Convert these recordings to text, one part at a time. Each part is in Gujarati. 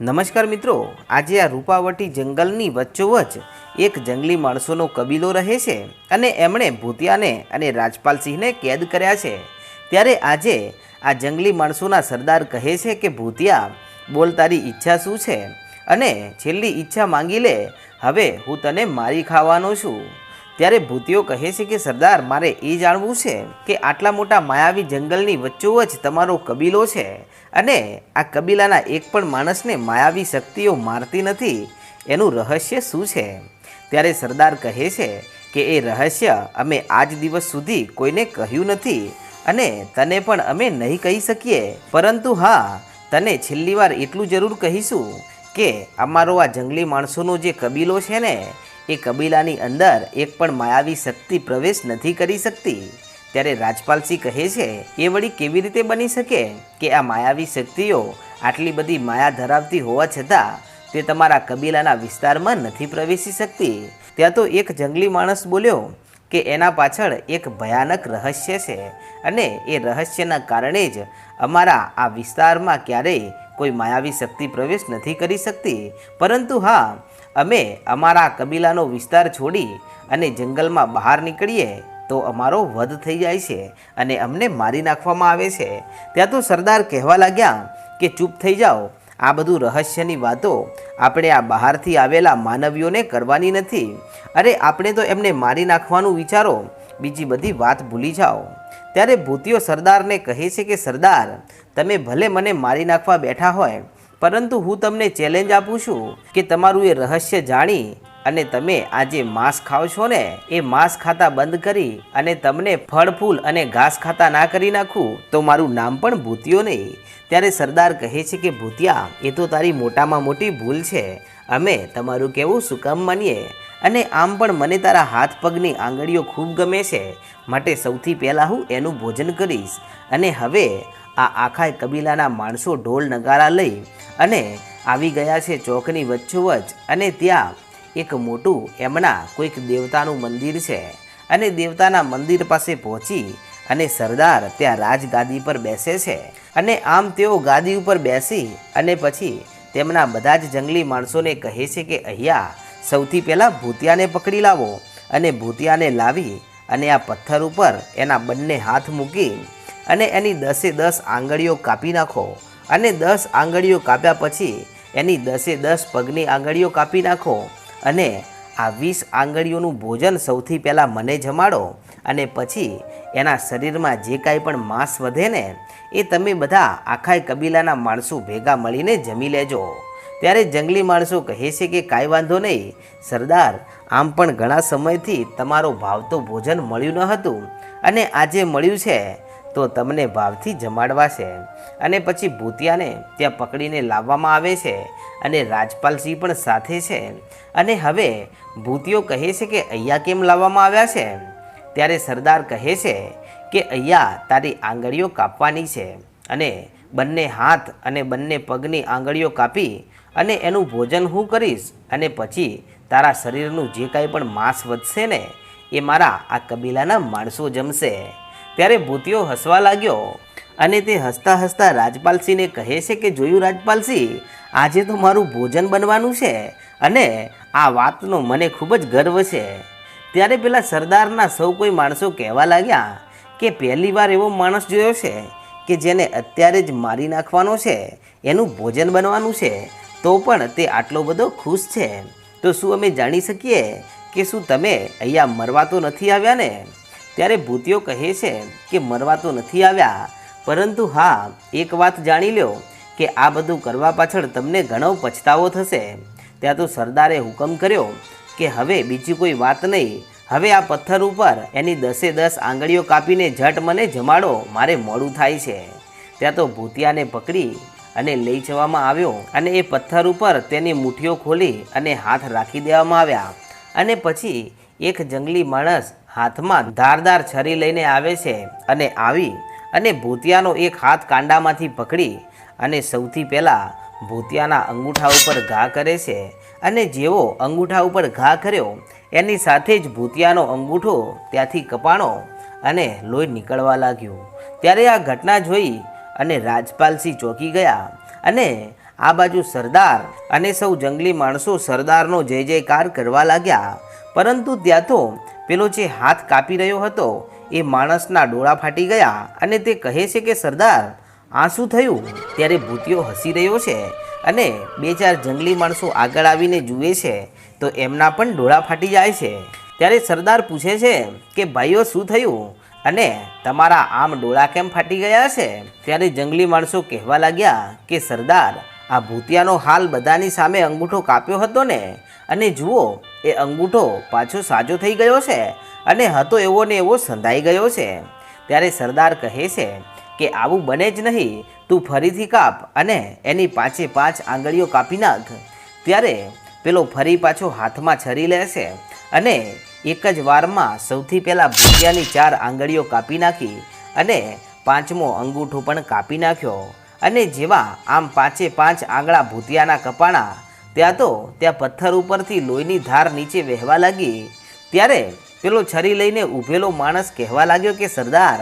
નમસ્કાર મિત્રો, આજે આ રૂપાવટી જંગલની વચ્ચોવચ એક જંગલી માણસોનો કબીલો રહે છે અને એમણે ભૂતિયાને અને રાજપાલસિંહને કેદ કર્યા છે. ત્યારે આજે આ જંગલી માણસોના સરદાર કહે છે કે, ભૂતિયા, બોલ તારી ઈચ્છા શું છે? અને છેલ્લી ઈચ્છા માંગી લે. હવે હું તને મારી ખાવાનો છું. ત્યારે ભૂતિઓ કહે છે કે, સરદાર, મારે એ જાણવું છે કે આટલા મોટા માયાવી જંગલની વચ્ચોવચ તમારો કબીલો છે અને આ કબીલાના એક પણ માણસને માયાવી શક્તિઓ મારતી નથી. એનું રહસ્ય શું છે? ત્યારે સરદાર કહે છે કે, એ રહસ્ય અમે આજ દિવસ સુધી કોઈને કહ્યું નથી અને તને પણ અમે નહીં કહી શકીએ. પરંતુ હા, તને છેલ્લી વાર એટલું જરૂર કહીશું કે, અમારો આ જંગલી માણસોનો જે કબીલો છે ને એ કબીલાની અંદર એક પણ માયાવી શક્તિ પ્રવેશ નથી કરી શકતી. ત્યારે રાજપાલસિંહ કહે છે, એ વળી કેવી રીતે બની શકે કે આ માયાવી શક્તિઓ આટલી બધી માયા ધરાવતી હોવા છતાં તે તમારા કબીલાના વિસ્તારમાં નથી પ્રવેશી શકતી? ત્યાં તો એક જંગલી માણસ બોલ્યો કે એના પાછળ એક ભયાનક રહસ્ય છે અને એ રહસ્યના કારણે જ અમારા આ વિસ્તારમાં ક્યારેય કોઈ માયાવી શક્તિ પ્રવેશ નથી કરી શકતી. પરંતુ હા અમે અમારા કબીલાનો વિસ્તાર છોડી અને જંગલમાં બહાર નીકળીએ તો અમારો વધ થઈ જાય છે અને અમને મારી નાખવામાં આવે છે. ત્યાં તો સરદાર કહેવા લાગ્યા કે ચૂપ થઈ જાઓ. આ બધું રહસ્યની વાતો આપણે આ બહારથી આવેલા માનવીઓને કરવાની નથી. અરે આપણે તો એમને મારી નાખવાનું વિચારો. બીજી બધી વાત ભૂલી જાઓ. ત્યારે ભૂતિયો સરદારને કહે છે કે, સરદાર, તમે ભલે મને મારી નાખવા બેઠા હોય પરંતુ હું તમને ચેલેન્જ આપું છું કે તમારું એ રહસ્ય જાણી અને તમે આ જે માંસ ખાઓ છો ને, એ માંસ ખાતા બંધ કરી અને તમને ફળ, ફૂલ અને ઘાસ ખાતા ના કરી નાખું, તો મારું નામ પણ ભૂતિયો નહીં. ત્યારે સરદાર કહે છે કે, ભૂતિયા, એ તો તારી મોટામાં મોટી ભૂલ છે. અમે તમારું કહેવું શું કામ માનીએ? અને આમ પણ મને તારા હાથ પગની આંગળીઓ ખૂબ ગમે છે. માટે સૌથી પહેલાં હું એનું ભોજન કરીશ. અને હવે આ આખા કબીલાના માણસો ઢોલ નગારા લઈ અને આવી ગયા છે ચોકની વચ્ચોવચ અને ત્યાં એક મોટું એમના કોઈક દેવતાનું મંદિર છે. અને દેવતાના મંદિર પાસે પહોંચી અને સરદાર ત્યાં રાજગાદી પર બેસે છે. અને આમ તેઓ ગાદી ઉપર બેસી અને પછી તેમના બધા જ જંગલી માણસોને કહે છે કે, અહીંયા સૌથી પહેલાં ભૂતિયાને પકડી લાવો. અને ભૂતિયાને લાવી અને આ પથ્થર ઉપર એના બંને હાથ મૂકી અને એની દસે દસ આંગળીઓ કાપી નાખો. અને દસ આંગળીઓ કાપ્યા પછી એની દસે દસ પગની આંગળીઓ કાપી નાખો. અને આ વીસ આંગળીઓનું ભોજન સૌથી પહેલાં મને જમાડો. અને પછી એના શરીરમાં જે કાંઈ પણ માંસ વધે ને, એ તમે બધા આખા કબીલાના માણસો ભેગા મળીને જમી લેજો. ત્યારે જંગલી માણસો કહે છે કે કાંઈ વાંધો નહીં, સરદાર, આમ પણ ઘણા સમયથી તમારો ભાવતો ભોજન મળ્યું ન હતું. અને આજે મળ્યું છે તો તમને ભાવથી જમાડવા છે અને પછી ભૂતિયાને ત્યાં પકડીને લાવવામાં આવે છે અને રાજપાલસિંહ પણ સાથે છે. અને હવે ભૂતિયો કહે છે કે અહીંયા કેમ લાવવામાં આવ્યા છે? ત્યારે સરદાર કહે છે કે અહીંયા તારી આંગળીઓ કાપવાની છે. અને બંને હાથ અને બંને પગની આંગળીઓ કાપી અને એનું ભોજન હું કરીશ અને પછી તારા શરીરનું જે કાંઈ પણ માંસ વધશે ને એ મારા આ કબીલાના માણસો જમશે. ત્યારે ભૂતિયો હસવા લાગ્યો અને તે હસતા હસતા રાજપાલસિંહને કહે છે કે, જોયું રાજપાલસિંહ, આજે તો મારું ભોજન બનવાનું છે અને આ વાતનો મને ખૂબ જ ગર્વ છે. ત્યારે પેલા સરદારના સૌ કોઈ માણસો કહેવા લાગ્યા કે, પહેલી વાર એવો માણસ જોયો છે કે જેને અત્યારે જ મારી નાખવાનો છે, એનું ભોજન બનવાનું છે, તો પણ તે આટલો બધો ખુશ છે. તો શું અમે જાણી શકીએ કે શું તમે અહીંયા મરવા તો નથી આવ્યા ને? ત્યારે ભૂતિયો કહે છે કે મરવા તો નથી આવ્યા, પરંતુ હા, એક વાત જાણી લ્યો કે આ બધું કરવા પાછળ તમને ઘણો પછતાવો થશે. ત્યાં તો સરદારે હુકમ કર્યો કે હવે બીજી કોઈ વાત નહીં, હવે આ પથ્થર ઉપર એની દસે દસ આંગળીઓ કાપીને ઝટ મને જમાડો, મારે મોડું થાય છે. ત્યાં તો ભૂતિયાને પકડી અને લઈ જવામાં આવ્યો અને એ પથ્થર ઉપર તેની મુઠ્ઠીઓ ખોલી અને હાથ રાખી દેવામાં આવ્યા. અને પછી એક જંગલી માણસ હાથમાં ધારદાર છરી લઈને આવે છે અને આવી અને ભૂતિયાનો એક હાથ કાંડામાંથી પકડી અને સૌથી પહેલાં ભૂતિયાના અંગૂઠા ઉપર ઘા કરે છે અને જેવો અંગૂઠા ઉપર ઘા કર્યો, એની સાથે જ ભૂતિયાનો અંગૂઠો ત્યાંથી કપાણો અને લોહી નીકળવા લાગ્યું. ત્યારે આ ઘટના જોઈ અને રાજપાલસિંહ ચોંકી ગયા અને આ બાજુ સરદાર અને સૌ જંગલી માણસો સરદારનો જય જયકાર કરવા લાગ્યા. પરંતુ ત્યાં તો પેલો જે હાથ કાપી રહ્યો હતો, એ માણસના ડોળા ફાટી ગયા અને તે કહે છે કે, સરદાર, આ શું થયું? ત્યારે ભૂતિયો હસી રહ્યો છે અને બે ચાર જંગલી માણસો આગળ આવીને જુએ છે, તો એમના પણ ડોળા ફાટી જાય છે. ત્યારે સરદાર પૂછે છે કે, ભાઈઓ, શું થયું? અને તમારા આમ ડોળા કેમ ફાટી ગયા છે? ત્યારે જંગલી માણસો કહેવા લાગ્યા કે, સરદાર આ ભૂતિયાનો હાલ બધાની સામે અંગૂઠો કાપ્યો હતો ને? અને જુઓ, એ અંગૂઠો પાછો સાજો થઈ ગયો છે અને હતો એવો ને એવો સંધાઈ ગયો છે. ત્યારે સરદાર કહે છે કે, આવું બને જ નહીં, તું ફરીથી કાપ અને એની પાંચે પાંચ આંગળીઓ કાપી નાખ. ત્યારે પેલો ફરી પાછો હાથમાં છરી લેશે અને એક જ વારમાં સૌથી પહેલાં ભૂતિયાની ચાર આંગળીઓ કાપી નાખી અને પાંચમો અંગૂઠો પણ કાપી નાખ્યો. અને જેવા આમ પાંચે પાંચ આંગળા ભૂતિયાના કપાણા, ત્યાં તો ત્યાં પથ્થર ઉપરથી લોહીની ધાર નીચે વહેવા લાગી. ત્યારે પેલો છરી લઈને ઊભેલો માણસ કહેવા લાગ્યો કે, સરદાર,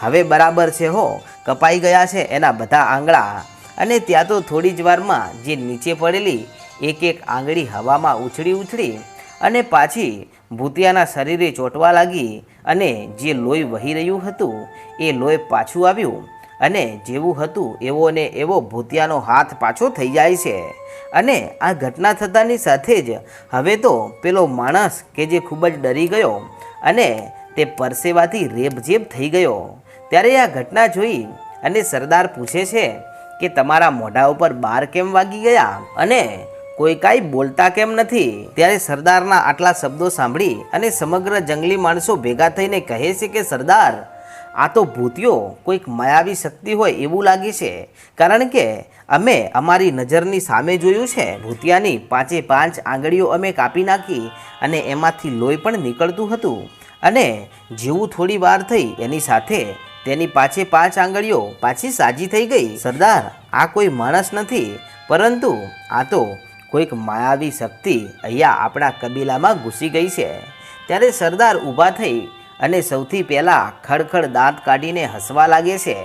હવે બરાબર છે હો, કપાઈ ગયા છે એના બધા આંગળા. અને ત્યાં તો થોડી જ વારમાં જે નીચે પડેલી એક એક આંગળી હવામાં ઉછળી ઉછળી અને પાછી ભૂતિયાના શરીરે ચોંટવા લાગી અને જે લોહી વહી રહ્યું હતું, એ લોહી પાછું આવ્યું. અને જેવું હતું એવો ને એવો ભૂતિયાનો હાથ પાછો થઈ જાય છે. અને આ ઘટના થતાની સાથે જ હવે તો પેલો માણસ કે જે ખૂબ જ ડરી ગયો અને તે પરસેવાથી રેબઝેબ થઈ ગયો. ત્યારે આ ઘટના જોઈ અને સરદાર પૂછે છે કે તમારા મોઢા ઉપર બાર કેમ વાગી ગયા અને કોઈ કાંઈ બોલતા કેમ નથી? ત્યારે સરદારના આટલા શબ્દો સાંભળી અને સમગ્ર જંગલી માણસો ભેગા થઈને કહે છે કે, સરદાર આ તો ભૂતિયો કોઈક માયાવી શક્તિ હોય એવું લાગે છે. કારણ કે અમે અમારી નજરની સામે જોયું છે. ભૂતિયાની પાંચે પાંચ આંગળીઓ અમે કાપી નાખી અને એમાંથી લોહી પણ નીકળતું હતું. અને જેવું થોડી વાર થઈ એની સાથે તેની પાછે પાંચ આંગળીઓ પાછી સાજી થઈ ગઈ. સરદાર, આ કોઈ માણસ નથી. પરંતુ આ તો કોઈક માયાવી શક્તિ અહીંયા આપણા કબીલામાં ઘૂસી ગઈ છે. ત્યારે સરદાર ઊભા થઈ અને સૌથી પહેલાં ખડખડ દાંત કાઢીને હસવા લાગે છે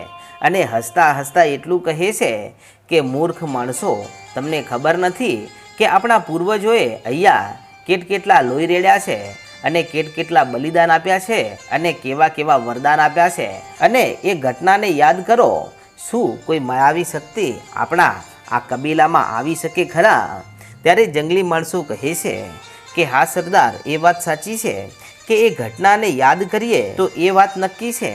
અને હસતા હસતા એટલું કહે છે કે, મૂર્ખ માણસો, તમને ખબર નથી કે આપણા પૂર્વજોએ અહીંયા કેટ કેટલા લોહી રેડ્યા છે અને કેટ કેટલા બલિદાન આપ્યા છે અને કેવા કેવા વરદાન આપ્યા છે? અને એ ઘટનાને યાદ કરો, શું કોઈ માયાવી શક્તિ આપણા આ કબીલામાં આવી શકે ખરા? ત્યારે જંગલી માણસો કહે છે કે, હા સરદાર, એ વાત સાચી છે. કે એ ઘટનાને યાદ કરીએ તો એ વાત નક્કી છે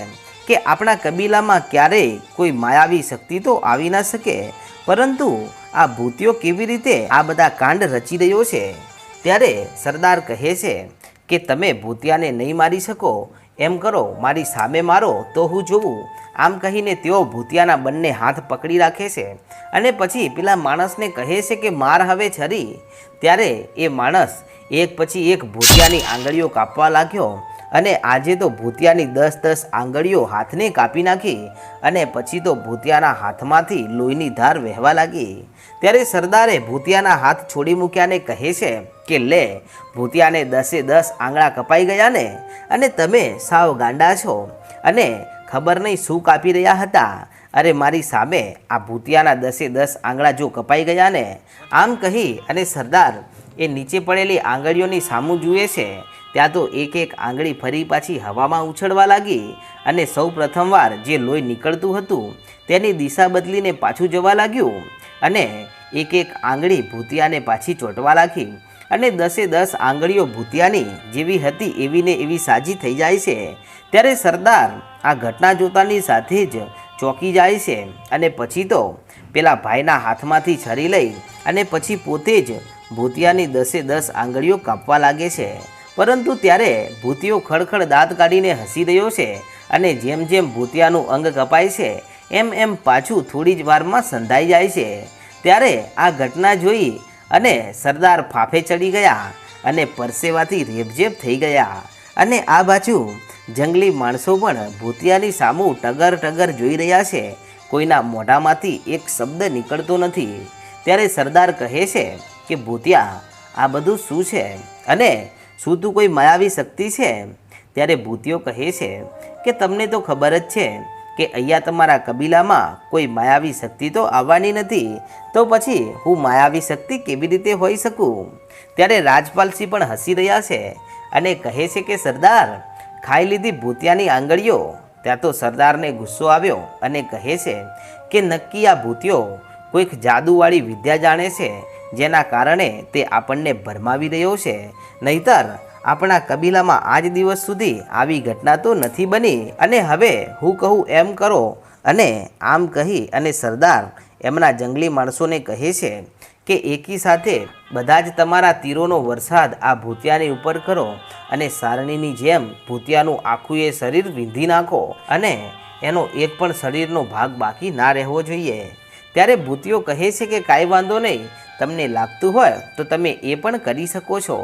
કે આપણા કબીલામાં ક્યારેય કોઈ માયાવી શક્તિ તો આવી ના શકે. પરંતુ આ ભૂતિયો કેવી રીતે આ બધા કાંડ રચી રહ્યો છે? ત્યારે સરદાર કહે છે કે તમે ભૂતિયાને નહીં મારી શકો. એમ કરો, મારી સામે મારો તો હું જોઉં. આમ કહીને તેઓ ભૂતિયાના બંને હાથ પકડી રાખે છે અને પછી પેલા માણસને કહે છે કે માર હવે છરી. ત્યારે એ માણસ એક પછી એક ભૂતિયાની આંગળીઓ કાપવા લાગ્યો અને આજે તો ભૂતિયાની દસ દસ આંગળીઓ હાથને કાપી નાખી અને પછી તો ભૂતિયાના હાથમાંથી લોહીની ધાર વહેવા લાગી. ત્યારે સરદારે ભૂતિયાના હાથ છોડી મૂક્યાને કહે છે કે, લે, ભૂતિયાને દસે દસ આંગળા કપાઈ ગયા ને અને તમે સાવ ગાંડા છો અને ખબર નહીં શું કાપી રહ્યા હતા. અરે મારી સામે આ ભૂતિયાના દસે દસ આંગળા જો કપાઈ ગયા ને આમ કહી અને સરદાર એ નીચે પડેલી આંગળીઓની સામું જુએ છે. ત્યાં તો એક એક આંગળી ફરી પાછી હવામાં ઉછળવા લાગી અને સૌ પ્રથમવાર જે લોહી નીકળતું હતું તેની દિશા બદલીને પાછું જવા લાગ્યું અને એક એક આંગળી ભૂતિયાને પાછી ચોંટવા લાગી અને દસે દસ આંગળીઓ ભૂતિયાની જેવી હતી એવી ને એવી સાજી થઈ જાય છે. ત્યારે સરદાર આ ઘટના જોતાની સાથે જ ચોંકી જાય છે અને પછી તો પેલા ભાઈના હાથમાંથી છરી લઈ અને પછી પોતે જ ભૂતિયાની દસે દસ આંગળીઓ કાપવા લાગે છે. પરંતુ ત્યારે ભૂતિયો ખડખડ દાંત કાઢીને હસી રહ્યો છે અને જેમ જેમ ભૂતિયાનું અંગ કપાય છે, એમ એમ પાછું થોડી જ વારમાં સંધાઈ જાય છે. ત્યારે આ ઘટના જોઈ અને સરદાર ફાફે ચડી ગયા અને પરસેવાથી રેબઝેબ થઈ ગયા અને આ બાજુ જંગલી માણસો પણ ભૂતિયાની સામું ટગર ટગર જોઈ રહ્યા છે. કોઈના મોઢામાંથી એક શબ્દ નીકળતો નથી. ત્યારે સરદાર કહે છે કે, ભૂતિયા, આ બધું શું છે? અને શું તું કોઈ માયાવી શક્તિ છે? ત્યારે ભૂતિયો કહે છે કે, તમને તો ખબર જ છે કે અહીંયા તમારા કબીલામાં કોઈ માયાવી શક્તિ તો આવવાની નથી. તો પછી હું માયાવી શક્તિ કેવી રીતે હોઈ શકું? ત્યારે રાજપાલસિંહ પણ હસી રહ્યા છે અને કહે છે કે, સરદાર ખાઈ લીધી ભૂતિયાની આંગળીઓ. ત્યાં તો સરદારને ગુસ્સો આવ્યો અને કહે છે કે, નક્કી આ ભૂતિયો કોઈક જાદુવાળી વિદ્યા જાણે છે, જેના કારણે તે આપણને ભરમાવી રહ્યો છે. નહીતર, આપણા કબીલામાં આજ દિવસ સુધી આવી ઘટના તો નથી બની અને હવે હું કહું એમ કરો. અને આમ કહી અને સરદાર એમના જંગલી માણસોને કહે છે કે એકી સાથે બધા જ તમારા તીરોનો વરસાદ આ ભૂતિયાની ઉપર કરો અને સારણીની જેમ ભૂતિયાનું આખું એ શરીર વીંધી નાખો અને એનો એક પણ શરીરનો ભાગ બાકી ના રહેવો જોઈએ. ત્યારે ભૂતિઓ કહે છે કે કાંઈ વાંધો નહીં, તમને લાગતું હોય તો તમે એ પણ કરી શકો છો.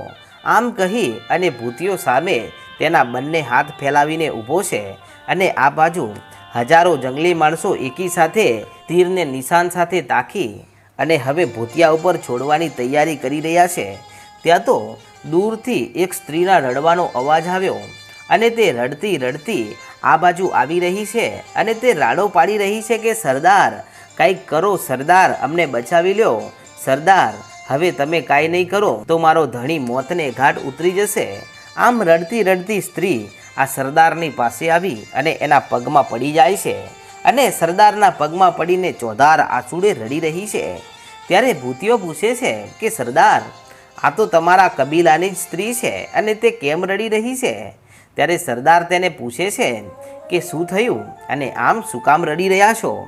આમ કહી અને ભૂતિઓ સામે તેના બંને હાથ ફેલાવીને ઊભો છે અને આ બાજુ હજારો જંગલી માણસો એકી સાથે તીરને નિશાન સાથે તાકી અને હવે ભૂતિયા ઉપર છોડવાની તૈયારી કરી રહ્યા છે. ત્યાં તો દૂરથી એક સ્ત્રીના રડવાનો અવાજ આવ્યો અને તે રડતી રડતી આ બાજુ આવી રહી છે અને તે રાડો પાડી રહી છે કે, સરદાર, કંઈક કરો, સરદાર, અમને બચાવી લ્યો. સરદાર, હવે તમે કાંઈ નહીં કરો તો મારો ધણી મોતને ઘાટ ઉતરી જશે. આમ રડતી રડતી સ્ત્રી આ સરદારની પાસે આવી અને એના પગમાં પડી જાય છે. અને સરદારના પગમાં પડીને ચોધાર આંસુડે રડી રહી છે. ત્યારે ભૂતિઓ પૂછે છે કે, સરદાર, આ તો તમારા કબીલાની જ સ્ત્રી છે અને તે કેમ રડી રહી છે? ત્યારે સરદાર તેને પૂછે છે કે, શું થયું અને આમ શું કામ રડી રહ્યા છો?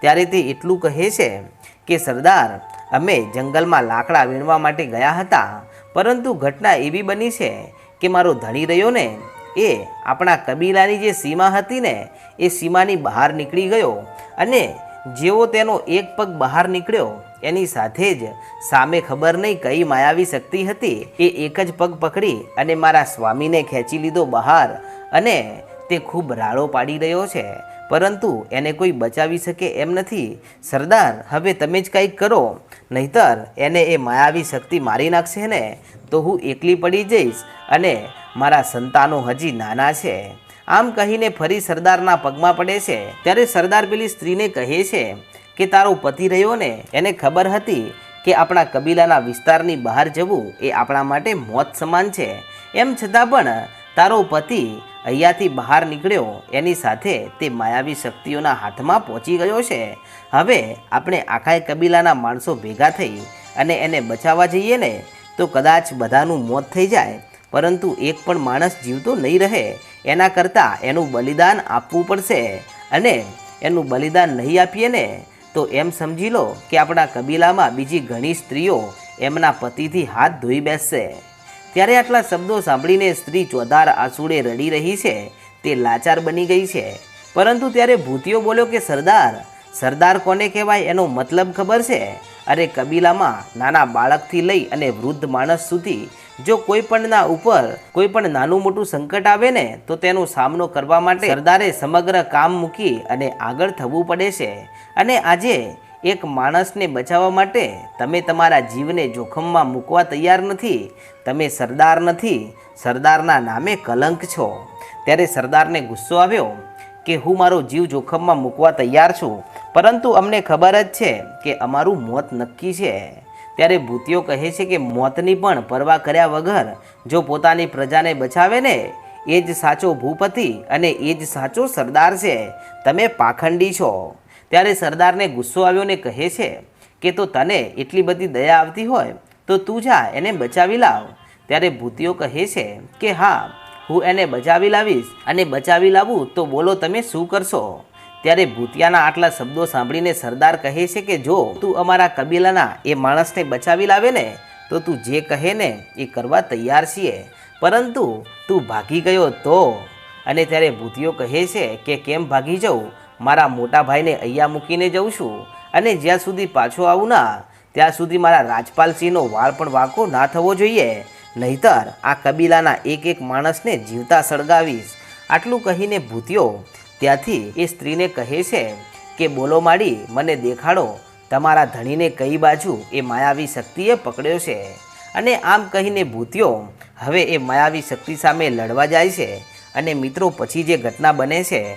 ત્યારે તે એટલું કહે છે કે, સરદાર, અમે જંગલમાં લાકડા વીણવા માટે ગયા હતા, પરંતુ ઘટના એવી બની છે કે મારો ધણી રહ્યો ને એ આપણા કબીલાની જે સીમા હતી ને, એ સીમાની બહાર નીકળી ગયો અને જેવો તેનો એક પગ બહાર નીકળ્યો, એની સાથે જ સામે ખબર નહીં કઈ માયાવી શક્તિ હતી, એ એક જ પગ પકડી અને મારા સ્વામીને ખેંચી લીધો બહાર અને તે ખૂબ રાડો પાડી રહ્યો છે. પરંતુ એને કોઈ બચાવી શકે એમ નથી. સરદાર, હવે તમે જ કંઈક કરો. નહીતર એને એ માયાવી શક્તિ મારી નાખશે ને? તો હું એકલી પડી જઈશ અને મારા સંતાનો હજી નાના છે. આમ કહીને ફરી સરદારના પગમાં પડે છે. ત્યારે સરદાર પેલી સ્ત્રીને કહે છે કે, તારો પતિ રહ્યો ને? એને ખબર હતી કે આપણા કબીલાના વિસ્તારની બહાર જવું એ આપણા માટે મોત સમાન છે. એમ છતાં પણ તારો પતિ અહીંયાથી બહાર નીકળ્યો, એની સાથે તે માયાવી શક્તિઓના હાથમાં પહોંચી ગયો છે. હવે આપણે આખાય કબીલાના માણસો ભેગા થઈ અને એને બચાવવા જઈએ ને, તો કદાચ બધાનું મોત થઈ જાય. પરંતુ એક પણ માણસ જીવતો નહીં રહે, એના કરતાં એનું બલિદાન આપવું પડશે. અને એનું બલિદાન નહીં આપીએ ને, તો એમ સમજી લો કે આપણા કબીલામાં બીજી ઘણી સ્ત્રીઓ એમના પતિથી હાથ ધોઈ બેસશે. ત્યારે આટલા શબ્દો સાંભળીને સ્ત્રી ચોધાર આંસુડે રડી રહી છે. તે લાચાર બની ગઈ છે. પરંતુ ત્યારે ભૂતિયો બોલ્યો કે, સરદાર સરદાર કોને કહેવાય એનો મતલબ ખબર છે? અરે, કબીલામાં નાના બાળકથી લઈ અને વૃદ્ધ માણસ સુધી જો કોઈ પણના ઉપર કોઈ પણ નાનું મોટું સંકટ આવે ને, તો તેનો સામનો કરવા માટે સરદારે સમગ્ર કામ મૂકી અને આગળ થવું પડે છે. અને આજે એક માણસને બચાવવા માટે તમે તમારા જીવને જોખમમાં મૂકવા તૈયાર નથી. તમે સરદાર નથી. સરદારના નામે કલંક છો. ત્યારે સરદારને ગુસ્સો આવ્યો કે હું મારો જીવ જોખમમાં મૂકવા તૈયાર છું. પરંતુ અમને ખબર જ છે કે અમારું મોત નક્કી છે. ત્યારે ભૂતિઓ કહે છે કે મોતની પણ પરવા કર્યા વગર જો પોતાની પ્રજાને બચાવે ને, એ જ સાચો ભૂપતિ અને એ જ સાચો સરદાર છે. તમે પાખંડી છો. ત્યારે સરદારને ગુસ્સો આવ્યો ને કહે છે કે તો તને એટલી બધી દયા આવતી હોય, તો તું જા, એને બચાવી લાવ. ત્યારે ભૂતિઓ કહે છે કે હા, હું એને બચાવી લાવીશ અને બચાવી લાવું તો બોલો તમે શું કરશો? ત્યારે ભૂતિયાના આટલા શબ્દો સાંભળીને સરદાર કહે છે કે જો તું અમારા કબીલાના એ માણસને બચાવી લાવે ને, તો તું જે કહે ને એ કરવા તૈયાર છીએ. પરંતુ તું ભાગી ગયો તો? અને ત્યારે ભૂતિયો કહે છે કે કેમ ભાગી જાઉં મારા મોટા ભાઈને અહીંયા મૂકીને જઉં છું અને જ્યાં સુધી પાછો આવું ના, ત્યાં સુધી મારા રાજપાલસિંહનો વાળ પણ વાંકો ના થવો જોઈએ. નહીતર આ કબીલાના એક એક માણસને જીવતા સળગાવીશ. આટલું કહીને ભૂતિયો ત્યાંથી એ સ્ત્રીને કહે છે કે, બોલો માડી, મને દેખાડો. તમારા ધણીને કઈ બાજુ એ માયાવી શક્તિએ પકડ્યો છે? અને આમ કહીને ભૂતિયો હવે એ માયાવી શક્તિ સામે લડવા જાય છે. અને મિત્રો, પછી જે ઘટના બને છે